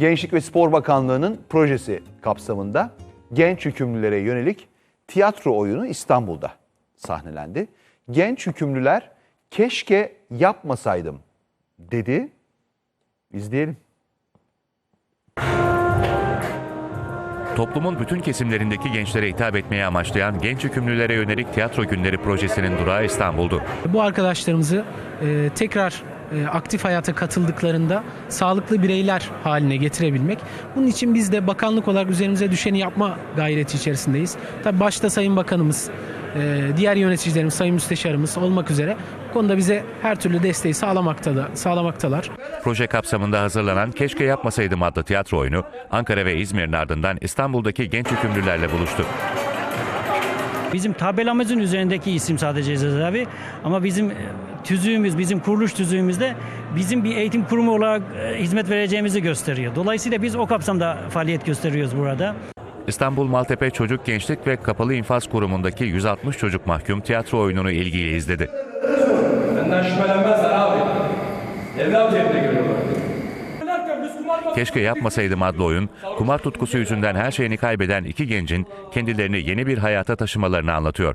Gençlik ve Spor Bakanlığı'nın projesi kapsamında genç hükümlülere yönelik tiyatro oyunu İstanbul'da sahnelendi. Genç hükümlüler keşke yapmasaydım dedi. İzleyelim. Toplumun bütün kesimlerindeki gençlere hitap etmeye amaçlayan Genç Hükümlülere Yönelik Tiyatro Günleri projesinin durağı İstanbul'du. Bu arkadaşlarımızı e, tekrar aktif hayata katıldıklarında sağlıklı bireyler haline getirebilmek. Bunun için biz de bakanlık olarak üzerimize düşeni yapma gayreti içerisindeyiz. Tabii başta Sayın Bakanımız, e, diğer yöneticilerimiz, Sayın Müsteşarımız olmak üzere bu konuda bize her türlü desteği sağlamakta da, sağlamaktalar. Proje kapsamında hazırlanan Keşke Yapmasaydım adlı tiyatro oyunu Ankara ve İzmir'in ardından İstanbul'daki genç hükümlülerle buluştu. Bizim tabelamızın üzerindeki isim sadece Cezayir abi ama bizim e, tüzüğümüz, bizim kuruluş tüzüğümüzde bizim bir eğitim kurumu olarak e, hizmet vereceğimizi gösteriyor. Dolayısıyla biz o kapsamda faaliyet gösteriyoruz burada. İstanbul Maltepe Çocuk Gençlik ve Kapalı İnfaz Kurumu'ndaki 160 çocuk mahkum tiyatro oyununu ilgiyle izledi. Benden şüphelenmezler abi. Evlat yerine. Keşke Yapmasaydım adlı oyun, kumar tutkusu yüzünden her şeyini kaybeden iki gencin kendilerini yeni bir hayata taşımalarını anlatıyor.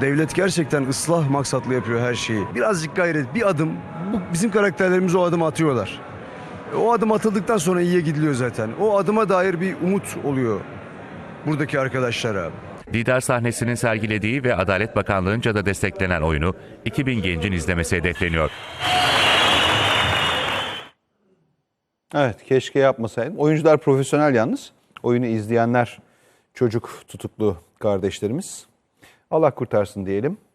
Devlet gerçekten ıslah maksatlı yapıyor her şeyi. Birazcık gayret, bir adım. Bu bizim karakterlerimiz o adım atıyorlar. O adım atıldıktan sonra iyiye gidiliyor zaten. O adıma dair bir umut oluyor buradaki arkadaşlara. Didar sahnesinin sergilediği ve Adalet Bakanlığı'nca da desteklenen oyunu 2000 gencin izlemesi hedefleniyor. Evet keşke yapmasaydım. Oyuncular profesyonel yalnız. Oyunu izleyenler çocuk tutuklu kardeşlerimiz. Allah kurtarsın diyelim.